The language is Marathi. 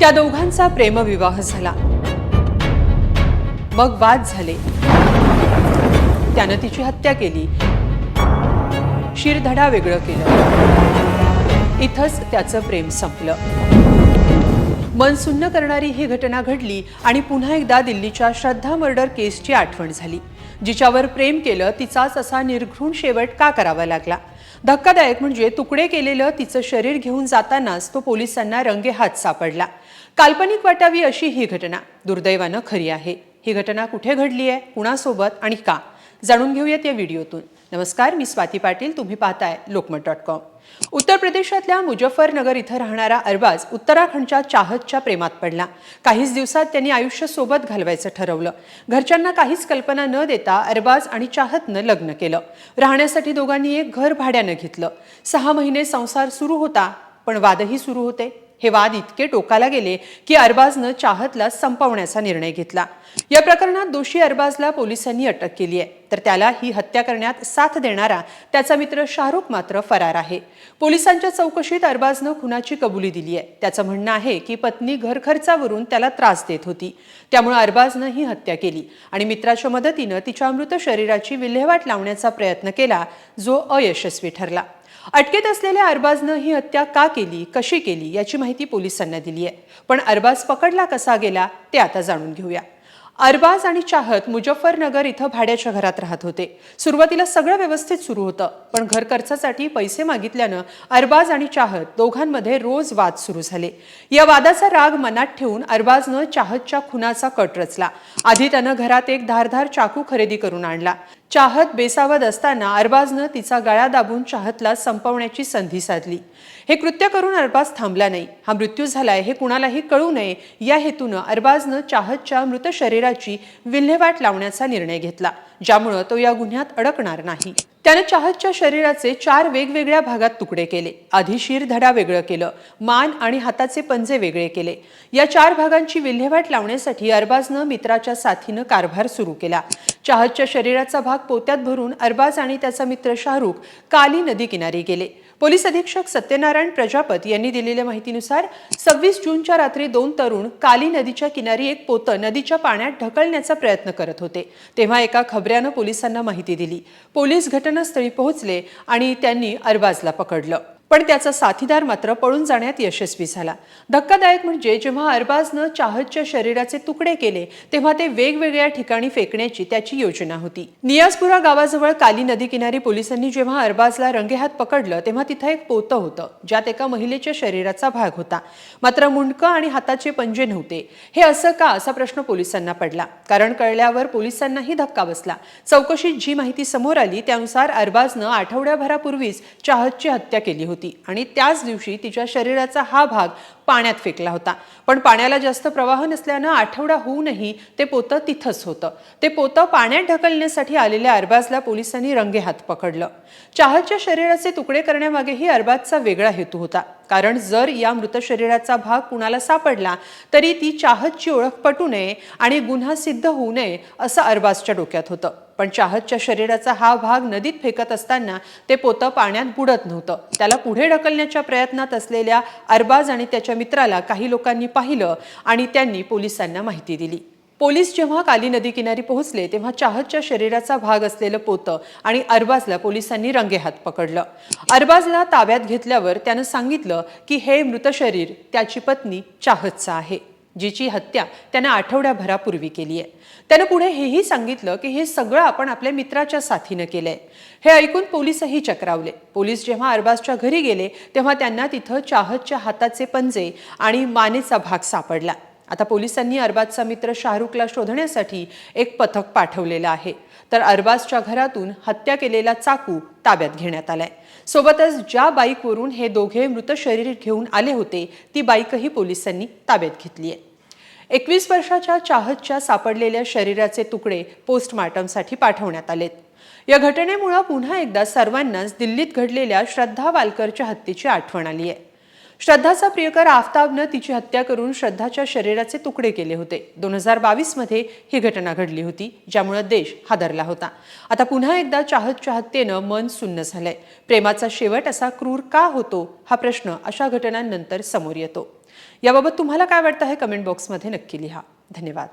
त्या दोघांचा प्रेमविवाह झाला. मग वाद झाले. त्यानं तिची हत्या केली. शिरधडा वेगळं केलं. इथंच त्याचं प्रेम संपलं. मन सुन्न करणारी ही घटना घडली आणि पुन्हा एकदा दिल्लीच्या श्रद्धा मर्डर केसची आठवण झाली. जिच्यावर प्रेम केलं तिचाच असा निर्घृण शेवट का करावा लागला? धक्कादायक म्हणजे तुकडे केलेलं तिचं शरीर घेऊन जातानाच तो पोलिसांना रंगेहात सापडला. काल्पनिक वाटावी अशी ही घटना. दुर्दैवानं खरी आहे. ही घटना कुठे घडली आहे कुणासोबत आणि का? जाणून घेऊयात या व्हिडिओतून. नमस्कार मी स्वाती पाटील तुम्ही पाहताय लोकमत डॉट कॉम. उत्तर प्रदेशातल्या मुजफ्फरनगर इथं राहणारा अरबाज उत्तराखंडच्या चाहतच्या प्रेमात पडला. काहीच दिवसात त्यांनी आयुष्य सोबत घालवायचं ठरवलं. घरच्यांना काहीच कल्पना न देता अरबाज आणि चाहतनं लग्न केलं. राहण्यासाठी दोघांनी एक घर भाड्यानं घेतलं. सहा महिने संसार सुरू होता पण वादही सुरू होते. हे वाद इतके टोकाला गेले की अरबाजनं चाहतला संपवण्याचा निर्णय घेतला. या प्रकरणात दोषी अरबाजला पोलिसांनी अटक केली आहे. तर त्याला ही हत्या करण्यात साथ देणारा त्याचा मित्र शाहरुख मात्र फरार आहे. पोलिसांच्या चौकशीत अरबाजनं खुनाची कबुली दिली आहे. त्याचं म्हणणं आहे की पत्नी घरखर्चावरून त्याला त्रास देत होती. त्यामुळे अरबाजनं ही हत्या केली आणि मित्राच्या मदतीनं तिच्या मृत शरीराची विल्हेवाट लावण्याचा प्रयत्न केला जो अयशस्वी ठरला. अटकेत असलेल्या अरबाजनं ही हत्या का केली कशी केली याची माहिती पोलिसांना दिली आहे. पण अरबाज पकडला कसा गेला ते आता जाणून घेऊया. अरबाज आणि चाहत मुजफ्फरनगर इथं भाड्याच्या घरात राहत होते. सुरुवातीला सगळं व्यवस्थित सुरू होतं पण घर खर्चासाठी पैसे मागितल्यानं अरबाज आणि चाहत दोघांमध्ये रोज वाद सुरू झाले. या वादाचा राग मनात ठेवून अरबाजनं चाहतच्या खुनाचा कट रचला. आधी त्यानं घरात एक धारधार चाकू खरेदी करून आणला. चाहत बेसावत असताना अरबाजनं तिचा गळा दाबून चाहतला संपवण्याची संधी साधली. हे कृत्य करून अरबाज थांबला नाही. हा मृत्यू झालाय हे कुणालाही कळू नये. या हेतूनं अरबाजनं चाहतच्या मृत शरीराची विल्हेवाट लावण्याचा निर्णय घेतला ज्यामुळं तो या गुन्ह्यात अडकणार नाही. त्यानं चाहतच्या शरीराचे चार वेगवेगळ्या भागात तुकडे केले. आधी शिरधडा वेगळं केलं मान आणि हाताचे पंजे वेगळे केले. या चार भागांची विल्हेवाट लावण्यासाठी अरबाजनं मित्राच्या साथीनं कारभार सुरू केला. चाहतच्या शरीराचा भाग पोत्यात भरून अरबाज आणि त्याचा मित्र शाहरुख काली नदी किनारी गेले. पोलीस अधीक्षक सत्यनारायण प्रजापत यांनी दिलेल्या माहितीनुसार सव्वीस जूनच्या रात्री दोन तरुण काली नदीच्या किनारी एक पोतं नदीच्या पाण्यात ढकलण्याचा प्रयत्न करत होते. तेव्हा एका खबऱ्यानं पोलिसांना माहिती दिली. पोलीस घटना घटनास्थळी पोहोचले आणि त्यांनी अरबाजला पकडलं. पण त्याचा साथीदार मात्र पळून जाण्यात यशस्वी झाला. धक्कादायक म्हणजे जेव्हा अरबाजनं चाहतच्या शरीराचे तुकडे केले तेव्हा ते वेगवेगळ्या ठिकाणी फेकण्याची त्याची योजना होती. नियाजपुरा गावाजवळ काली नदी किनारी पोलिसांनी जेव्हा अरबाजला रंगेहात पकडलं तेव्हा तिथं एक पोतं होतं ज्यात एका महिलेच्या शरीराचा भाग होता. मात्र मुंडकं आणि हाताचे पंजे नव्हते. हे असं का असा प्रश्न पोलिसांना पडला. कारण कळल्यावर पोलिसांनाही धक्का बसला. चौकशीत जी माहिती समोर आली त्यानुसार अरबाजनं आठवड्याभरापूर्वीच चाहतची हत्या केली होती. आणि त्याच दिवशी तिच्या शरीराचा हा भाग पाण्यात फेकला होता. पण पाण्याला जास्त प्रवाह नसल्यानं आठवडा होऊनही ते पोतं तिथंच होतं. ते पोतं पाण्यात ढकलण्यासाठी आलेल्या अरबाजला पोलिसांनी रंगेहात पकडलं. चाहतच्या शरीराचे तुकडे करण्यामागेही अरबाजचा वेगळा हेतू होता. कारण जर या मृत शरीराचा भाग कुणाला सापडला तरी ती चाहतची ओळख पटू नये आणि गुन्हा सिद्ध होऊ नये असं अरबाजच्या डोक्यात होतं. पण चाहतच्या शरीराचा हा भाग नदीत फेकत असताना ते पोतं पाण्यात बुडत नव्हतं. त्याला पुढे ढकलण्याच्या प्रयत्नात असलेल्या अरबाज आणि त्याच्या मित्राला काही लोकांनी पाहिलं आणि त्यांनी पोलिसांना माहिती दिली. पोलीस जेव्हा काली नदी किनारी पोहोचले तेव्हा चाहतच्या शरीराचा भाग असलेलं पोतं आणि अरबाजला पोलिसांनी रंगेहात पकडलं. अरबाजला ताब्यात घेतल्यावर त्यानं सांगितलं की हे मृत शरीर त्याची पत्नी चाहतचं आहे जिची हत्या त्यानं आठवड्याभरापूर्वी केली आहे. त्यानं पुढे हेही सांगितलं की हे सगळं आपण आपल्या मित्राच्या साथीनं केलंय. हे ऐकून पोलीसही चक्रावले. पोलीस जेव्हा अरबाजच्या घरी गेले तेव्हा त्यांना तिथं चाहतच्या हाताचे पंजे आणि मानेचा भाग सापडला. आता पोलिसांनी अरबाजचा मित्र शाहरुखला शोधण्यासाठी एक पथक पाठवलेलं आहे. तर अरबाजच्या घरातून हत्या केलेला चाकू ताब्यात घेण्यात आलाय. सोबतच ज्या बाईकवरून हे दोघे मृत शरीर घेऊन आले होते ती बाईकही पोलिसांनी ताब्यात घेतली आहे एकवीस वर्षाच्या चाहतच्या सापडलेल्या शरीराचे तुकडे पोस्टमार्टमसाठी पाठवण्यात आलेत. या घटनेमुळे पुन्हा एकदा सर्वांनाच दिल्लीत घडलेल्या श्रद्धा वालकरच्या हत्येची आठवण आली आहे श्रद्धाचा प्रियकर आफताबनं तिची हत्या करून श्रद्धाच्या शरीराचे तुकडे केले होते. दोन हजार बावीसमध्ये ही घटना घडली होती ज्यामुळे देश हादरला होता. आता पुन्हा एकदा चाहत चाहतेनं मन सुन्न झालंय. प्रेमाचा शेवट असा क्रूर का होतो हा प्रश्न अशा घटनांनंतर समोर येतो. याबाबत तुम्हाला काय वाटतं हे कमेंट बॉक्समध्ये नक्की लिहा. धन्यवाद.